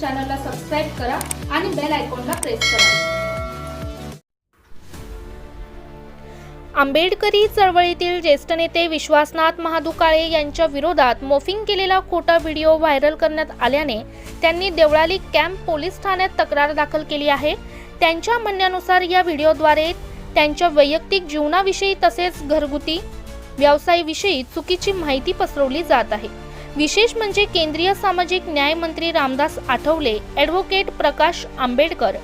चॅनलला सबस्क्राईब करा आणि बेल आयकॉनला प्रेस करा. आंबेडकरी चळवळीतील ज्येष्ठ नेते विश्वासनाथ महादुकाळे यांच्या विरोधात मोफिंग केलेला खोटा व्हिडिओ व्हायरल करण्यात आल्याने त्यांनी देवळाली कॅम्प पोलीस ठाण्यात तक्रार दाखल केली आहे. त्यांच्या म्हणण्यानुसार या व्हिडिओद्वारे त्यांच्या वैयक्तिक जीवनाविषयी तसेच घरगुती व्यवसायाविषयी चुकीची माहिती पसरवली जात आहे. विशेष म्हणजे केंद्रीय सामाजिक न्याय मंत्री रामदास आठवले ॲडव्होकेट प्रकाश आंबेडकर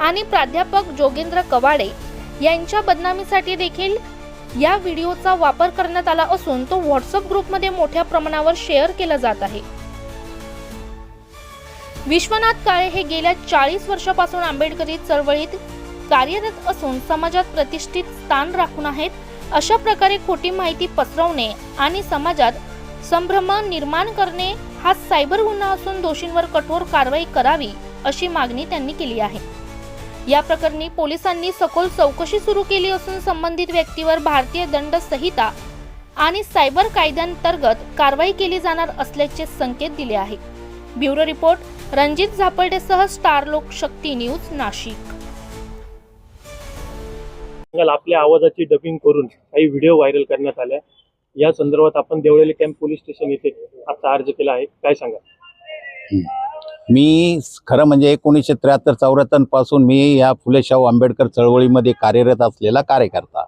आणि प्राध्यापक जोगेंद्र कवाडे यांच्या बदनामीसाठी देखील या व्हिडिओचा वापर करण्यात आला असून तो व्हॉट्सअप ग्रुपमध्ये मोठ्या प्रमाणावर शेअर केला जात आहे. विश्वनाथ काळे हे गेल्या चाळीस वर्षापासून आंबेडकरी चळवळीत कार्यरत असून समाजात प्रतिष्ठित स्थान राखून आहेत अशा प्रकारे खोटी माहिती पसरवणे आणि समाजात संभ्रम निर्माण करणे हा सायबर गुन्हा असून दोषींवर कठोर कारवाई करावी अशी मागणी त्यांनी केली आहे. या प्रकरणी पोलिसांनी सखोल चौकशी सुरू केली असून संबंधित व्यक्तीवर भारतीय दंड संहिता आणि सायबर कायद्यांतर्गत कारवाई केली जाणार असल्याचे संकेत दिले आहे. ब्युरो रिपोर्ट रणजित झापर्डेसह स्टार लोकशक्ती न्यूज नाशिक. आपल्या आवाजाची डबिंग करून काही व्हिडिओ व्हायरल करण्यात आल्या. या संदर्भात आपण देवळेली कॅम्प पोलीस स्टेशन येथे आता अर्ज केला आहे. काय सांगा? मी खरं म्हणजे एकोणीसशे त्र्याहत्तर चौऱ्याहत्तरपासून मी या फुले शाहू आंबेडकर चळवळीमध्ये कार्यरत असलेला कार्यकर्ता.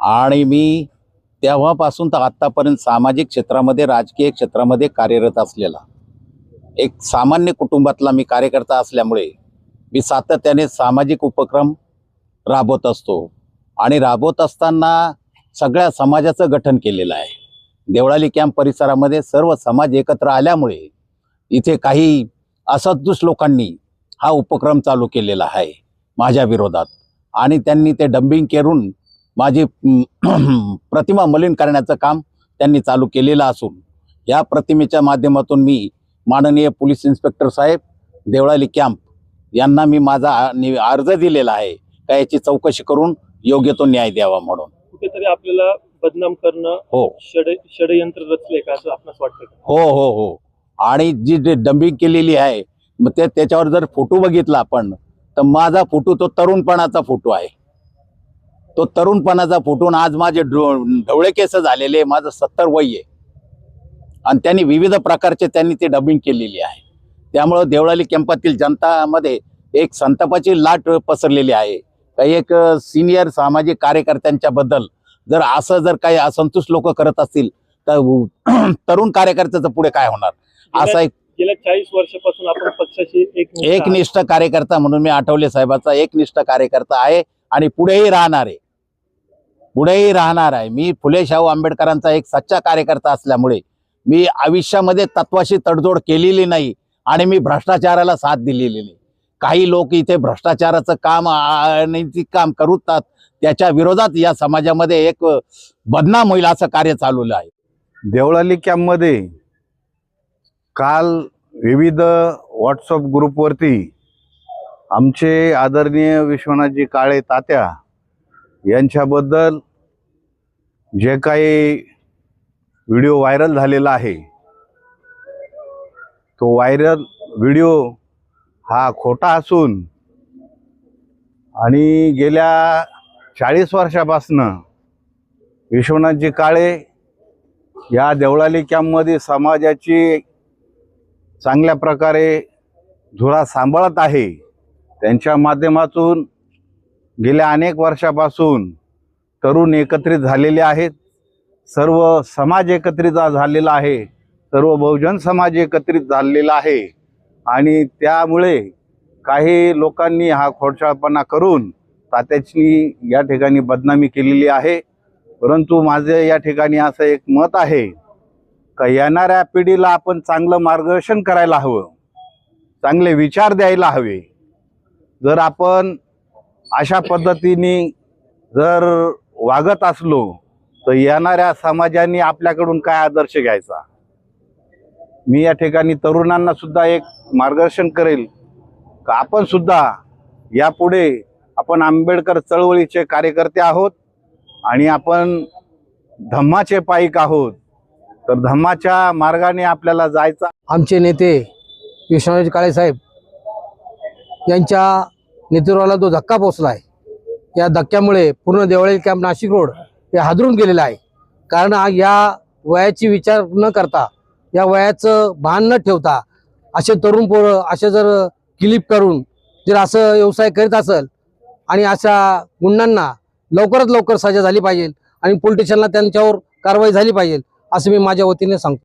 आणि मी तेव्हापासून तर आत्तापर्यंत सामाजिक क्षेत्रामध्ये राजकीय क्षेत्रामध्ये कार्यरत असलेला. एक सामान्य कुटुंबातला मी कार्यकर्ता असल्यामुळे मी सातत्याने सामाजिक उपक्रम राबवत असतो. आणि राबवत असताना सगळ्या समाजाचं गठन केलेलं आहे. देवळाली कॅम्प परिसरामध्ये सर्व समाज एकत्र आल्यामुळे इथे काही असदृश लोकांनी हा उपक्रम चालू केलेला आहे माझ्या विरोधात. आणि त्यांनी ते डंबिंग करून माझी प्रतिमा मलिन करण्याचं काम त्यांनी चालू केलेलं असून या प्रतिमेच्या माध्यमातून मी माननीय पोलीस इन्स्पेक्टर साहेब देवळाली कॅम्प यांना मी माझा नि- अर्ज दिलेला आहे का याची चौकशी करून योग्य तो न्याय द्यावा म्हणून. कुठेतरी आपल्याला बदनाम करणं हो. षड षडयंत्र रचले का असं आपणास वाटतं का? हो हो हो. आणि जी जे डंबिंग केलेली आहे मग ते त्याच्यावर जर फोटो बघितला आपण तर माझा फोटो तो तरुणपणाचा फोटो आहे. तो तरुणपणाचा फोटो आणि आज माझे ढवळे केस झालेले माझं सत्तर वय आहे. आणि त्यांनी विविध प्रकारचे त्यांनी ते डबिंग केलेली आहे. त्यामुळं देवळाली कॅम्पातील जनतामध्ये एक संतापाची लाट पसरलेली आहे. एक सिनियर सामाजिक कार्यकर्त्यांच्या बद्दल जर असं जर काही असंतुष्ट लोक करत असतील तर तरुण कार्यकर्त्याचं पुढे काय होणार? असा एक गेल्या चाळीस वर्षापासून आपण पक्षाशी एक एकनिष्ठ कार्यकर्ता म्हणून मी आठवले साहेबाचा एकनिष्ठ कार्यकर्ता आहे आणि पुढेही राहणार आहे. पुढेही राहणार आहे. मी फुले शाहू आंबेडकरांचा एक सच्चा कार्यकर्ता असल्यामुळे मी आयुष्यामध्ये तत्वाशी तडजोड केलेली नाही आणि मी भ्रष्टाचाराला साथ दिलेली नाही. काही लोक इथे भ्रष्टाचाराचं काम अनैतिक काम करूतात. त्याच्या विरोधात या समाजामध्ये एक बदनाम होईल असं कार्य चालवलं आहे. देवळाली कॅम्पमध्ये काल विविध व्हॉट्सअप ग्रुपवरती आमचे आदरणीय विश्वनाथजी काळे तात्या यांच्याबद्दल जे काही व्हिडिओ व्हायरल झालेला आहे तो व्हायरल व्हिडिओ हा खोटा असून आणि गेल्या चाळीस वर्षापासनं विश्वनाथजी काळे या देवळाली कॅम्पमध्ये समाजाची चांगल्या प्रकारे धुरा सांभाळत आहे त्यांच्या माध्यमातून गेल्या अनेक वर्षापासून तरुण एकत्रित झालेले आहेत सर्व समाज एकत्रित झालेला आहे सर्व बहुजन समाज एकत्रित झालेला आहे. आणि त्यामुळे काही लोकांनी हा खोडशाळपणा करून तात्याची या ठिकाणी बदनामी केलेली आहे. परंतु माझे या ठिकाणी असं एक मत आहे का येणाऱ्या पिढीला आपण चांगलं मार्गदर्शन करायला हवं चांगले विचार द्यायला हवे. जर आपण अशा पद्धतीने जर वागत असलो तर येणाऱ्या समाजाने आपल्याकडून काय आदर्श घ्यायचा? मी या ठिकाणी तरुणांना सुद्धा एक मार्गदर्शन करेल. का आपण सुद्धा यापुढे आपण आंबेडकर चळवळीचे कार्यकर्ते आहोत आणि आपण धम्माचे पाईक आहोत. तर धम्माच्या मार्गाने आपल्याला जायचं आमचे नेते विश्वनाथ काळे साहेब यांच्या नेतृत्वाला जो धक्का पोचला आहे या धक्क्यामुळे पूर्ण देवळे कॅम्प नाशिक रोड हे हादरून गेलेलं आहे. कारण या वयाची विचार न करता या वयाचं भान न ठेवता असे तरुण पोरं असे जर क्लिप करून जर असं व्यवसाय करीत असेल आणि अशा गुंडांना लवकरात लवकर सजा झाली पाहिजे आणि पोलिटिशियनला त्यांच्यावर कारवाई झाली पाहिजे असं मी माझ्या वतीने सांगतो.